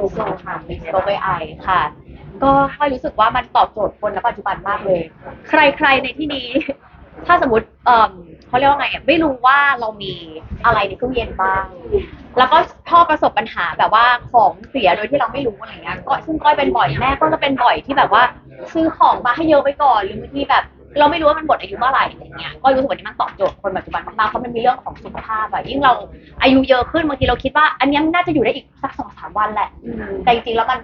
ถูกลงค่ะมีโตไอไอค่ะ ก็ค่อยรู้สึกว่ามันตอบโจทย์คนณปัจจุบันมากเลย ใครๆในที่นี้ ถ้าสมมติเอ่อเขาเรียกว่าไงอะไม่รู้ว่าเรามีอะไรในตู้เย็นบ้าง แล้วก็ชอบประสบปัญหาแบบว่าของเสียโดยที่เราไม่รู้อะไรเงี้ยก็ซึ่งก้อยเป็นบ่อยแม่ก็จะเป็นบ่อยที่แบบว่า ซื้อของมาให้เยอะไปก่อนหรือบางทีแบบ เราไม่รู้ว่ามันหมดอายุเมื่อไหร่อะไรเงี้ยก็รู้สึกว่านี่มันตอบโจทย์คนปัจจุบันมากๆเพราะมันมีเรื่องของสุขภาพอะยิ่งเราอายุเยอะขึ้นบางทีเราคิดว่า อันเนี้ยมันน่าจะอยู่ได้อีกสักสองสามวันแหละ แต่จริงๆแล้วมัน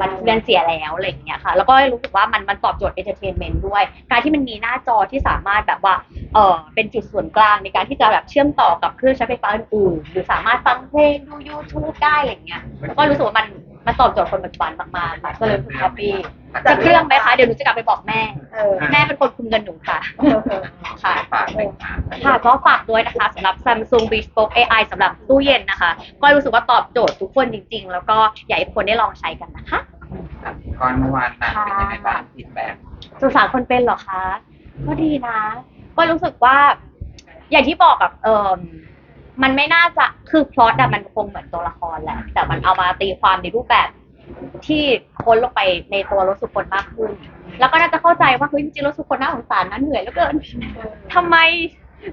มันเรียนเสียแล้วอะไรอย่างเงี้ยค่ะ แล้วก็รู้สึกว่ามันมันตอบโจทย์เอนเตอร์เทนเมนต์ด้วย การที่มันมีหน้าจอที่สามารถแบบว่าเออเป็นจุดส่วนกลางในการที่จะแบบเชื่อมต่อกับเครื่องใช้ไฟฟ้าอื่นๆหรือสามารถฟังเพลงดู YouTube ได้อะไรอย่างเงี้ยแล้วก็รู้สึกว่ามัน มันตอบโจทย์คนปัจจุบันมากๆค่ะก็เลยรู้สึกแฮปปี้จะเครื่องไหมคะเดี๋ยวหนูจะกลับไปบอกแม่ เออ แม่เป็นคนคุมเงินหนูค่ะ ค่ะ ฝากหน่อยค่ะค่ะก็ฝากด้วยนะคะสำหรับ Samsung Bespoke AI สำหรับตู้เย็นนะคะ ก็รู้สึกว่าตอบโจทย์ทุกคนจริง ๆ แล้วก็อยากให้ทุกคนได้ลองใช้กันนะคะ ก่อนเมื่อวานหนังเป็นยังไงบ้างฟีดแบ็กสุสานคนเป็นเหรอคะ ก็ดีนะ ก็รู้สึกว่า อย่างที่บอกกับเออ มันไม่น่าจะคือพล็อตอะมันคงเหมือนตัวละครแหละ แต่มันเอามาตีความในรูปแบบที่ค้นลงไปในตัวรถสุคนมากขึ้น แล้วก็น่าจะเข้าใจว่าเฮ้ยจริงๆรถสุคนน่าสงสารนะเหนื่อยเหลือเกินทำไม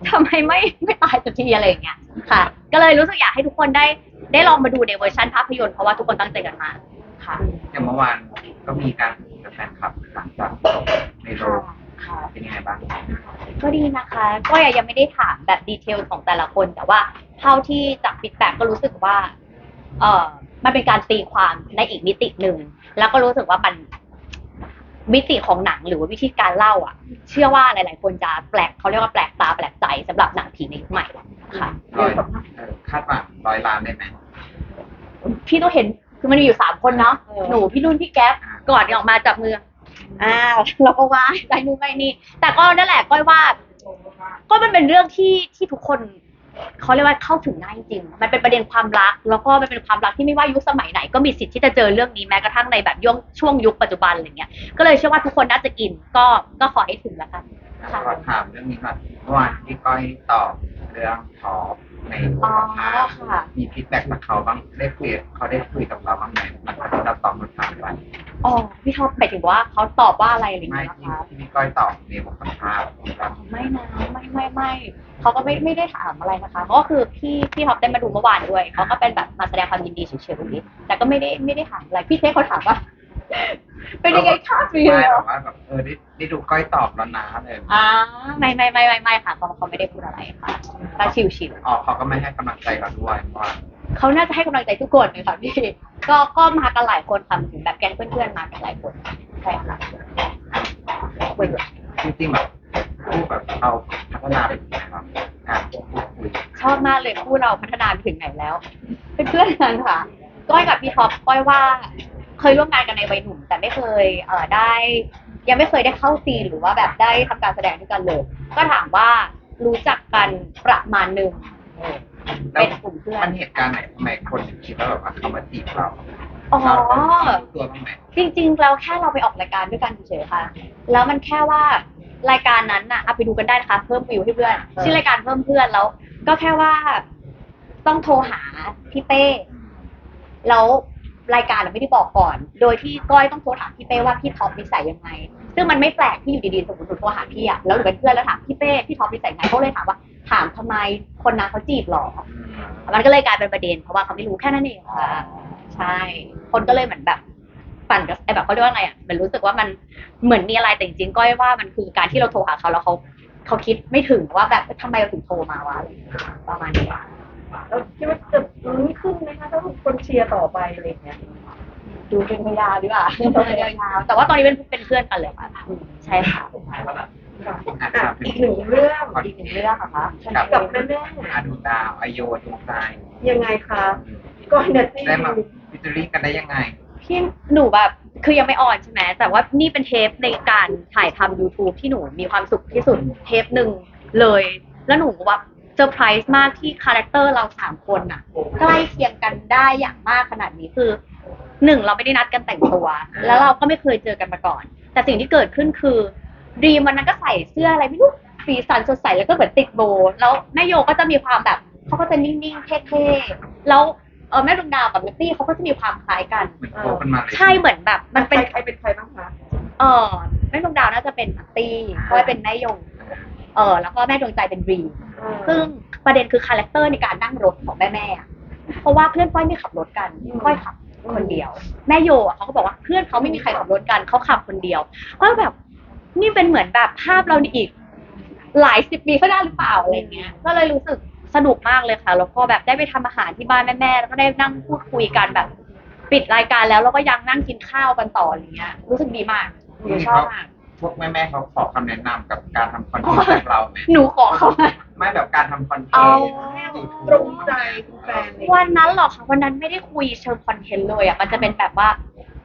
ทำไมไม่ไม่ตายสักทีอะไรอย่างเงี้ยค่ะ ก็เลยรู้สึกอยากให้ทุกคนได้ ได้ลองมาดูในเวอร์ชันภาพยนตร์เพราะว่าทุกคนตั้งใจกันมากค่ะอย่างเมื่อวานก็มีการกับแฟนคลับหลังจากจบในโรง ค่ะ เป็นยังไงบ้างก็ดีนะคะก็ยังไม่ได้ถามแบบดีเทลของแต่ละคน แต่ว่าเท่าที่จากฟีดแบ็กก็รู้สึกว่า เออมันเป็นการตีความในอีกมิติหนึ่ง แล้วก็รู้สึกว่ามันมิติของหนังหรือว่าวิธีการเล่าอะ เชื่อว่าหลาย ๆ คนจะแปลกเขาเรียกว่าแปลกตาแปลกใจสำหรับหนังผีในยุคใหม่ค่ะร้อยเออคาดหวังร้อยล้านได้ไหมพี่ต้องเห็นคือมันมีอยู่สามคนเนาะเออหนูพี่นุ่นพี่แก๊ปก่อนออกมาจับมือ อ้าวเราก็ว่าได้นู่นไม่นี่ แต่ก็นั่นแหละก้อยว่า ก็มันเป็นเรื่องที่ที่ทุกคนเขาเรียกว่าเข้าถึงง่ายจริง มันเป็นประเด็นความรัก แล้วก็มันเป็นความรักที่ไม่ว่ายุคสมัยไหน ก็มีสิทธิ์ที่จะเจอเรื่องนี้แม้กระทั่งในแบบย่งช่วงยุคปัจจุบันอะไรเงี้ย ก็เลยเชื่อว่าทุกคนน่าจะอิน ก็ก็ขอให้ถึงแล้วกันค่ะขอถามเรื่องนี้ก่อนเมื่อวานที่ก้อยตอบเรื่องทอ ในอ๋อสภาค่ะ มีฟีดแบ็กจากเขาบ้างได้คุยเขาได้คุยกับเราบ้างไหมหลังจากที่เราตอบคำถามไปอ๋อพี่ท็อปหมายถึงว่าเขาตอบว่าอะไรอะไรไม่เงี้ยที่นะคะที่พี่ก้อยตอบในบทสัมภาษณ์ครับไม่นะไม่ไม่ไม่เขาก็ไม่ไม่ได้ถามอะไรนะคะก็คือพี่พี่ท็อปได้มาดูเมื่อวานด้วยเขาก็เป็นแบบมาแสดงความยินดีเฉยๆแต่ก็ไม่ได้ไม่ได้ถามอะไรพี่เทคเขาถามว่า เป็นยังไงคะฟิลไม่แบบว่าแบบเออได้ได้ดูก้อยตอบแล้วนะเลยอ่าไม่ไม่ไม่ไม่ไม่ค่ะเขาเขาไม่ได้พูดอะไรค่ะก็ชิวชิวอ๋อเขาก็ไม่ให้กำลังใจเราด้วยเพราะว่าๆเขาน่าจะให้กำลังใจทุกคนเลยค่ะพี่ก็ก็มากันหลายคนค่ะถึงแบบแก๊งเพื่อนๆมากันหลายคนใช่ค่ะจริงๆแบบคู่แบบเราพัฒนาไปถึงไหนครับการพูดคุยชอบมากเลยคู่เราพัฒนาไปถึงไหนแล้ว เป็นเพื่อนกันค่ะ ก้อยกับพี่ท็อปก้อยว่า เคยร่วมงานกันในวัยหนุ่ม แต่ไม่เคยเอ่อได้ ยังไม่เคยได้เข้าซีนหรือว่าแบบได้ทำการแสดงด้วยกันเลยก็ถามว่ารู้จักกันประมาณหนึ่งเออแล้วเป็นกลุ่มเพื่อนมันเหตุการณ์ไหนทำไมคนถึงคิดว่าแบบว่าเขามาจีบเราอ๋อ เราต้องรู้ตัวบ้างไหมจริงๆเราแค่เราไปออกรายการด้วยกันเฉยๆค่ะ แล้วมันแค่ว่ารายการนั้นน่ะเอาไปดูกันได้นะคะ เพิ่มวิวให้เพื่อนชื่อรายการเพิ่มเพื่อนแล้ว ก็แค่ว่าต้องโทรหาพี่เป้ แล้ว รายการน่ะไม่ได้บอกก่อน โดยที่ก้อยต้องโทรถามพี่เป้ว่าพี่ท็อปนิสัยยังไง ซึ่งมันไม่แปลกที่อยู่ดีๆ สมมติหนูโทรหาพี่อะแล้วหนูเป็นเพื่อนแล้วถามพี่เป้พี่ท็อปนิสัยไงเขาเลยถามว่าถามทำไมคนนั้นเขาจีบหรอ มันก็เลยกลายเป็นประเด็นเพราะว่าเขาไม่รู้แค่นั้นเองค่ะใช่ คนก็เลยเหมือนแบบปั่นกับไอ้แบบเขาเรียกว่าไงอะมันรู้สึกว่ามันเหมือนมีอะไรแต่จริงๆก้อยว่ามันคือการที่เราโทรหาเขาแล้วเขาเขาคิดไม่ถึงว่าแบบทำไมเราถึงโทรมาวะประมาณนี้ แล้วคิดว่าจะลุ้นขึ้นไหมคะถ้าคนเชียร์ต่อไปอะไรอย่างเงี้ยดูเป็นพยาดีกว่าเป็นยาวๆแต่ว่าตอนนี้เป็นเป็นเพื่อนกันเลยค่ะใช่ค่ะอะอีกหนึ่งเรื่องอีกหนึ่งเรื่องอะคะกับแม่แม่อาดูดาวอโยดวงใจยังไงคะก่อนเนี่ยที่ได้มาฟิชเจอริ่งกันได้ยังไงพี่หนูแบบคือยังไม่ออนใช่ไหมแต่ว่านี่เป็นเทปในการถ่ายทำ YouTube ที่หนูมีความสุขที่สุดเทปหนึ่งเลย แล้วหนูว่าเซ อร์ไพรส์มากที่คาแรคเตอร์เราสามคนอะใกล้เคียงกันได้อย่างมากขนาดนี้คือหนึ่งเราไม่ได้นัดกันแต่งตัว แล้วเราก็ไม่เคยเจอกันมาก่อน แต่สิ่งที่เกิดขึ้นคือดีมวันนั้นก็ใส่เสื้ออะไรไม่รู้สีสันสดใสแล้วก็เหมือนติดโบว์แล้วแม่โยก็จะมีความแบบเขาก็จะนิ่งๆเท่ๆแล้วเออแม่ดวงดาวกับนัตตี้เขาก็จะมีความคล้ายกันเหมือนโตขึ้นมาเลยใช่เหมือนแบบ มันเป็นใครเป็นใครบ้างคะเออแม่ดวงดาวน่าจะเป็นนัตตี้เพราะว่าเป็นแม่ยง เออ แล้วก็แม่ดวงใจเป็นรีม ซึ่งประเด็นคือคาแรคเตอร์ในการนั่งรถของแม่แม่อะเพราะว่าเพื่อนก้อยไม่ขับรถกันก้อยขับคนเดียว แม่โยอะเขาก็บอกว่าเพื่อนเขาไม่มีใครขับรถกันเขาขับคนเดียวก็แบบนี่เป็นเหมือนแบบภาพเราอีก หลายสิบปีข้างหน้าหรือเปล่าอะไรเงี้ย ก็เลยรู้สึกสนุกมากเลยค่ะ แล้วก็แบบได้ไปทำอาหารที่บ้านแม่ๆแล้วก็ได้นั่งพูดคุยกันแบบ ปิดรายการแล้วแล้วก็ยังนั่งกินข้าวกันต่ออะไรเงี้ย รู้สึกดีมากหนูชอบมาก พวกแม่ๆเขาขอคำแนะนำกับการทำคอนเทนต์จากเราไหมหนูขอเขามา ไม่แบบการทำคอนเทนเอาต์ตรงใจคุณแฟนเลยวันนั้นเหรอคะวันนั้นไม่ได้คุยเชิงคอนเทนต์เลยอะมันจะเป็นแบบว่า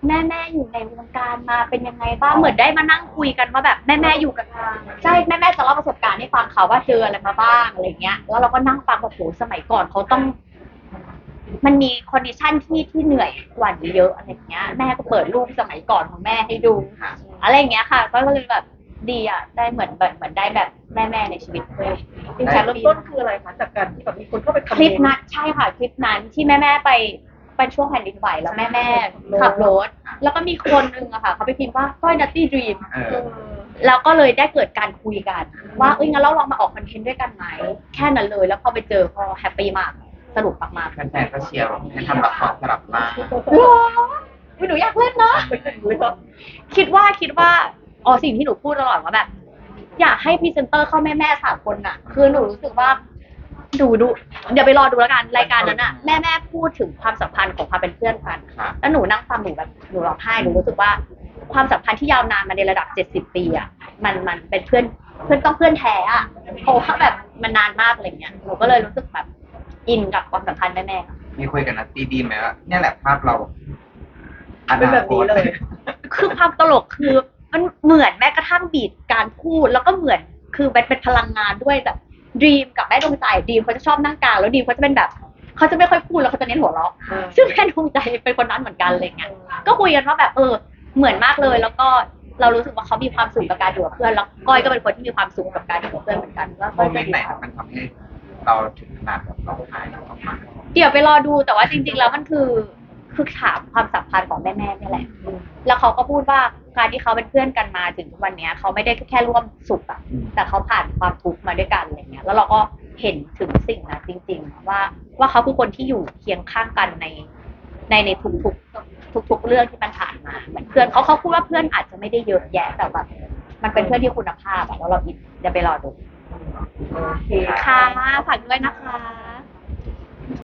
แม่แม่ๆอยู่ในวงการมาเป็นยังไงบ้างเหมือนได้มานั่งคุยกันว่าแบบแม่แม่ๆอยู่กันมาใช่แม่แม่ๆจะเล่าประสบการณ์ให้ฟังเขาว่าเจออะไรมาบ้างอะไรเงี้ย แล้วเราก็นั่งฟังแบบโหสมัยก่อนเขาต้อง มันมีคอนดิชันที่ที่เหนื่อยกว่านี้เยอะอะไรเงี้ย แม่ก็เปิดรูปสมัยก่อนของแม่ให้ดูค่ะอะไรอย่างเงี้ยค่ะ ก็เลยแบบดีอะได้เหมือนแบบเหมือนได้แบบแม่แม่ๆในชีวิตเลยจริงๆเริ่มต้นคืออะไรคะจากการที่แบบมีคนเข้าไปคลิปนั้นใช่ค่ะคลิปนั้นที่แม่แม่ๆไปไปช่วงแผ่นดินไหวแล้วแม่แม่ๆขับรถ แล้วก็มีคนนึงอะค่ะเขาไปพิมพ์ว่าก้อยนัตตี้ดรีม เอเออ อ แล้วก็เลยได้เกิดการคุยกัน ว่าเอ้ยงั้นเราลองมาออกคอนเทนต์ด้วยกันไหมแค่นั้นเลย แล้วพอไปเจอก็แฮปปี้มากสนุกมากแฟนๆก็เชียร์ให้ทำละครสลับล่างๆหรออุ๊ย หนูอยากเล่นนะคิดว่าคิดว่าอ๋อสิ่งที่หนูพูดตลอดว่าแบบ อยากให้พรีเซนเตอร์เข้าแม่แม่ๆสามคนน่ะ คือหนูรู้สึกว่าดูดูเดี๋ยวไปรอดูแล้วกันรายการนั้นน่ะแม่แม่ๆพูดถึงความสัมพันธ์ของความเป็นเพื่อนกันค่ะแล้วหนูนั่งฟังหนูแบบหนูร้องไห้หนูรู้สึกว่าความสัมพันธ์ที่ยาวนานมาในระดับเจ็ดสิบปีอะมันมันเป็นเพื่อนเพื่อนต้องเพื่อนแท้อะเพราะว่าแบบมันนานมากอะไรเงี้ยหนูก็เลยรู้สึกแบบอินกับความสัมพันธ์แม่แม่ๆมีคุยกับนัตตี้ดีไหมว่าเนี่ยแหละภาพเราอ เป็นแบบนี้เลย คือความตลกคือมันเหมือนแม้กระทั่งบีดการพูด แล้วก็เหมือนคือเป็นเป็นพลังงานด้วยแบบดีมกับแม่ดวงใจดีมเขาจะชอบนั่งกลางแล้วดีมเขาจะเป็นแบบเขาจะไม่ค่อยพูดแล้วเขาจะเน้นหัวเราะซึ่งแม่ดวงใจเป็นคนนั้นเหมือนกันอะไรเงี้ยก็คุยกันว่าแบบเออ เหมือนมากเลยแล้วก็เรารู้สึกว่าเขามีความสุขกับการอยู่กับเพื่อนแล้วก้อยก็เป็นคนที่มีความสุขกับการอยู่กับเพื่อนเหมือนกันแล้วโมก็เมจะนต์ไหนครับมันทำให้เราถึงขนาดแบบร้องไห้ออกมาเดี๋ยวไปรอดูแต่ว่าจริง ๆ แล้วมันคือ คือถามความสัมพันธ์ของแม่ๆนี่แหละ แล้วเขาก็พูดว่าการที่เขาเป็นเพื่อนกันมาถึงทุกวันเนี้ยเขาไม่ได้แค่ร่วมสุขอะอืมแต่เขาผ่านความทุกข์มาด้วยกันอะไรเงี้ย แล้วเราก็เห็นถึงสิ่งนั้นจริง ๆ ว่าว่าเขาคือคนที่อยู่เคียงข้างกันในในในทุกๆทุกๆเรื่องที่มันผ่านมาเหมือนเพื่อนเขาเขาพูดว่าเพื่อนอาจจะไม่ได้เยอะแยะแต่แบบมันเป็นเพื่อนที่คุณภาพอะแล้วเราอินจะไปรอดูโอเคค่ะฝากด้วยนะคะ